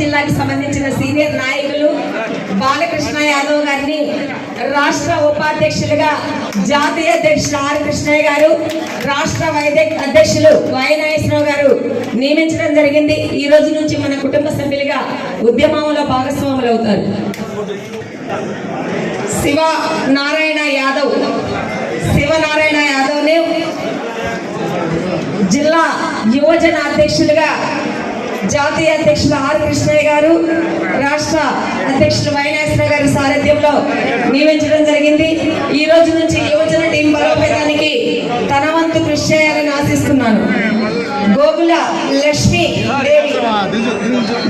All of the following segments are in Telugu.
జిల్లాకి సంబంధించిన సీనియర్ నాయకులు బాలకృష్ణ యాదవ్ గారిని రాష్ట్ర ఉపాధ్యక్షులుగా జాతీయ అధ్యక్షులు ఆర్ కృష్ణయ్య గారు రాష్ట్ర వైద్య అధ్యక్షులు వై నాగేశ్వరరావు గారు నియమించడం జరిగింది. ఈ రోజు నుంచి మన కుటుంబ సభ్యులుగా ఉద్యమంలో భాగస్వాములు అవుతారు శివ నారాయణ యాదవ్. శివనారాయణ యాదవ్ని జిల్లా యువజన అధ్యక్షులుగా జాతీయ అధ్యక్షులు ఆర్ కృష్ణయ్య గారు రాష్ట్ర అధ్యక్షులు వైనాశ్వర గారి సారథ్యంలో నియమించడం జరిగింది. ఈ రోజు నుంచి యువజన టీం బలోపేతానికి తన వంతు కృషి చేయాలని ఆశిస్తున్నాను. గోగుల లక్ష్మి దేవి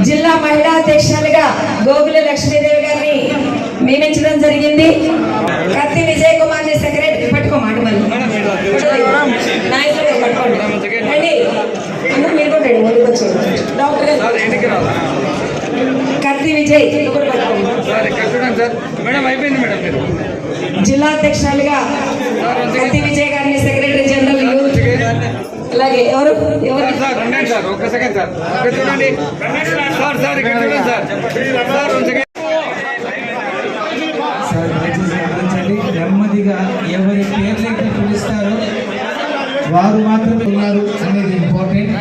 జిల్లా మహిళా అధ్యక్షులుగా గోగుల లక్ష్మీదేవి గారిని నియమించడం జరిగింది. కత్తి విజయ్ కుమార్ని సెక్రటరీ పట్టుకోమాట మళ్ళీ నాయకులు గారు పట్టుకోండి రండి అందరూ మీరు కూడా రండి ముందుకు వచ్చేయండి డాక్టర్ గారు కత్తి విజయ్ ఒకరు పట్టుకోండి సార్ ఇక్కడ చూడండి సార్ మేడం అయిపోయింది మేడం మీరు. జిల్లా అధ్యక్షులుగా కత్తి విజయ్ గారిని సెక్రటరీ జనరల్ అలాగే ఎవరు? ఎవరు? సార్ సార్ ఉండండి సార్ ఒక్క సెకండ్ సార్. ఇక్కడ చూడండి. సార్ సార్ ఇక్కడ చూడండి sir. Sir one second. Sir దయచేసి గమనించండి. నెమ్మదిగా ఎవరి పేర్లైతే పిలుస్తారో వారు మాత్రమే ఉన్నారు అనేది ఇంపార్టెంట్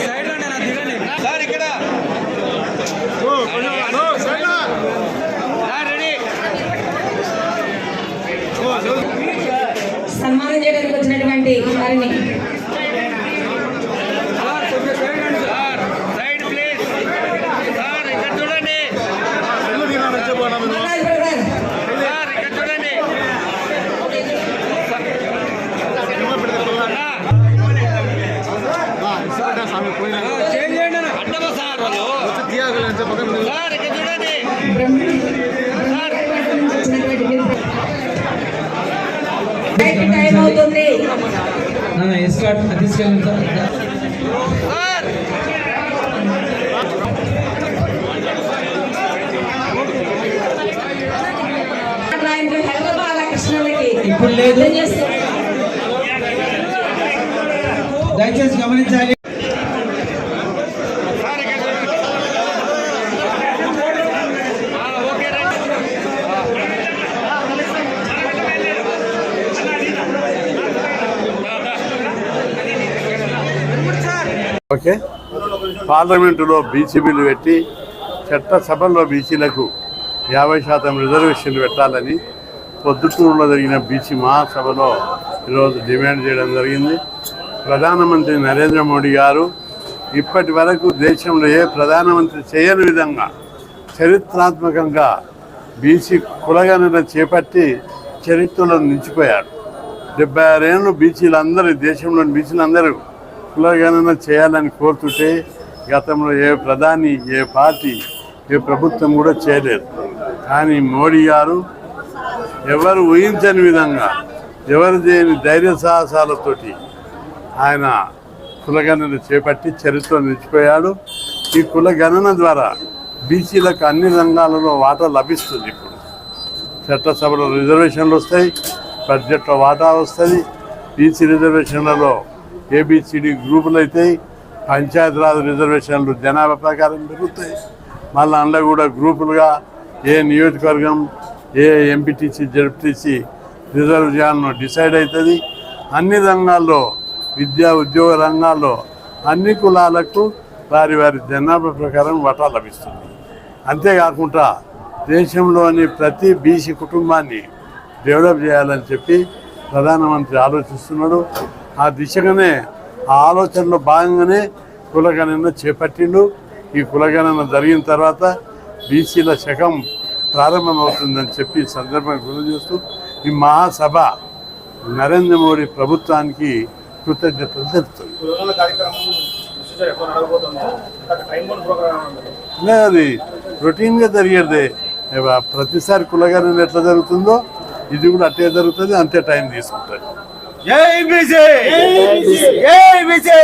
సైడ్ రండి నా దిగండి సార్ ఇక్కడ సార్ రెడీ సన్మానం చేయడానికి వచ్చినటువంటి వారిని సార్ కొంచెం సైడ్ రండి సార్ సైడ్ ప్లీజ్ సార్ ఇక్కడ చూడండి మల్లాది బ్రదర్ సార్ ఇక్కడ చూడండి చేంజ్ చేయండి అన్న. అడ్డమా సార్ వాళ్ళు సార్ ఇక్కడ చూడండి సార్ రైట్ టైం అవుతుంది నన్ను ఎస్కాట్ తీసుకెళ్ళండి సార్ సార్ ఆయనకు హెల్వ బాలకృష్ణులకి ఇప్పుడు లేదు. దయచేసి గమనించాలి సార్ ఇక్కడ చూడండి ఆ, ఓకే రండి ఓకే. పార్లమెంటులో బీసీ బిల్లు పెట్టి చట్టసభల్లో బీసీలకు యాభై శాతం రిజర్వేషన్లు పెట్టాలని పొద్దుటూరులో జరిగిన బీసీ మహాసభలో ఈరోజు డిమాండ్ చేయడం జరిగింది. ప్రధానమంత్రి నరేంద్ర మోడీ గారు ఇప్పటి వరకు దేశంలో ఏ ప్రధానమంత్రి చేయని విధంగా చరిత్రాత్మకంగా బీసీ కులగణన చేపట్టి చరిత్రలో నిలిచిపోయారు డెబ్బై ఆరేళ్ళు బీసీలందరూ దేశంలోని బీసీలందరూ కులగణన చేయాలని కోరుతుంటే గతంలో ఏ ప్రధాని ఏ పార్టీ ఏ ప్రభుత్వం కూడా చేయలేదు. కానీ మోడీ గారు ఎవరు ఊహించని విధంగా ఎవరు చేయని ధైర్య సాహసాలతోటి ఆయన కులగణన చేపట్టి చరిత్ర నిలిచిపోయాడు. ఈ కులగణన ద్వారా బీసీలకు అన్ని రంగాలలో వాటా లభిస్తుంది ఇప్పుడు. చట్టసభలో రిజర్వేషన్లు వస్తాయి బడ్జెట్లో వాటా వస్తుంది. బీసీ రిజర్వేషన్లలో ఏబిసిడి గ్రూపులు అవుతాయి పంచాయతీరాజ్ రిజర్వేషన్లు జనాభా ప్రకారం పెరుగుతాయి. మళ్ళీ అందులో కూడా గ్రూపులుగా ఏ నియోజకవర్గం ఏ ఎంపీటీసీ జడ్పీటీసీ రిజర్వ్ చేయాలను డిసైడ్ అవుతుంది అన్ని రంగాల్లో విద్యా ఉద్యోగ రంగాల్లో అన్ని కులాలకు వారి వారి జనాభా ప్రకారం వాటా లభిస్తుంది. అంతేకాకుండా దేశంలోని ప్రతి బీసీ కుటుంబాన్ని డెవలప్ చేయాలని చెప్పి ప్రధానమంత్రి ఆలోచిస్తున్నాడు. ఆ దిశగానే ఆ ఆలోచనలో భాగంగానే కులగణన చేపట్టిండు. ఈ కులగణన జరిగిన తర్వాత బీసీల శకం ప్రారంభమవుతుందని చెప్పి ఈ సందర్భంగా గుర్తు చేస్తూ ఈ మహాసభ నరేంద్ర మోడీ ప్రభుత్వానికి కృతజ్ఞతలు తెలుపుతుంది. అది రొటీన్గా జరిగేది. ప్రతిసారి కులగణన ఎట్లా జరుగుతుందో ఇది కూడా అట్టే జరుగుతుంది అంతే టైం తీసుకుంటుంది. జై బీసీ జై బీసీ